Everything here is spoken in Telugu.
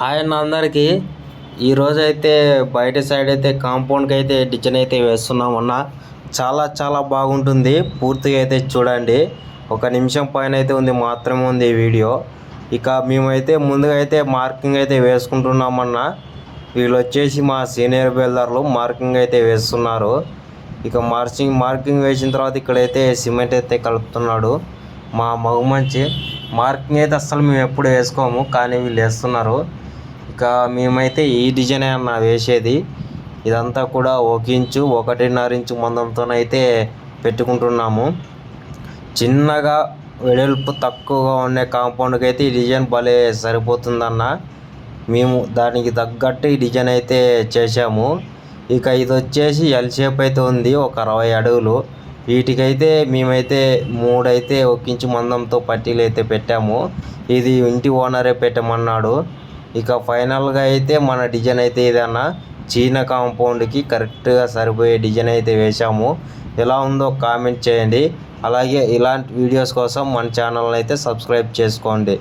హాయ్ అన్న అందరికీ. ఈరోజు అయితే బయట సైడ్ అయితే కాంపౌండ్కి అయితే డిజైన్ అయితే వేస్తున్నాం అన్న. చాలా చాలా బాగుంటుంది. పూర్తిగా అయితే చూడండి. ఒక నిమిషం పైన అయితే ఉంది మాత్రమే ఉంది ఈ వీడియో. ఇక మేమైతే ముందుగా అయితే మార్కింగ్ అయితే వేసుకుంటున్నామన్న వీళ్ళు వచ్చేసి మా సీనియర్ బిల్డర్లు మార్కింగ్ అయితే వేస్తున్నారు. ఇక మార్చింగ్ మార్కింగ్ వేసిన తర్వాత ఇక్కడైతే సిమెంట్ అయితే కలుపుతున్నాడు మా మగ మంచి మార్కింగ్ అయితే అస్సలు మేము ఎప్పుడు వేసుకోము కానీ వీళ్ళు వేస్తున్నారు. ఇంకా మేమైతే ఈ డిజైన్ అన్న వేసేది. ఇదంతా కూడా ఒక ఇంచు ఒకటిన్నర ఇంచు మందంతోనైతే పెట్టుకుంటున్నాము. చిన్నగా వెడల్పు తక్కువగా ఉండే కాంపౌండ్కి అయితే ఈ డిజైన్ భలే సరిపోతుందన్న. మేము దానికి తగ్గట్టు ఈ డిజైన్ అయితే చేసాము ఇక ఇది వచ్చేసి ఎల్ షేప్ అయితే ఉంది ఒక అరవై అడుగులు. వీటికైతే మేమైతే మూడైతే ఒక ఇంచు మందంతో పట్టీలు అయితే పెట్టాము. ఇది ఇంటి ఓనరే పెట్టమన్నాడు. ఇక ఫైనల్గా అయితే మన డిజైన్ అయితే ఏదన్నా చీన కాంపౌండ్కి కరెక్ట్గా సరిపోయే డిజైన్ అయితే వేసాము ఎలా ఉందో కామెంట్ చేయండి. అలాగే ఇలాంటి వీడియోస్ కోసం మన ఛానల్ని అయితే సబ్స్క్రైబ్ చేసుకోండి.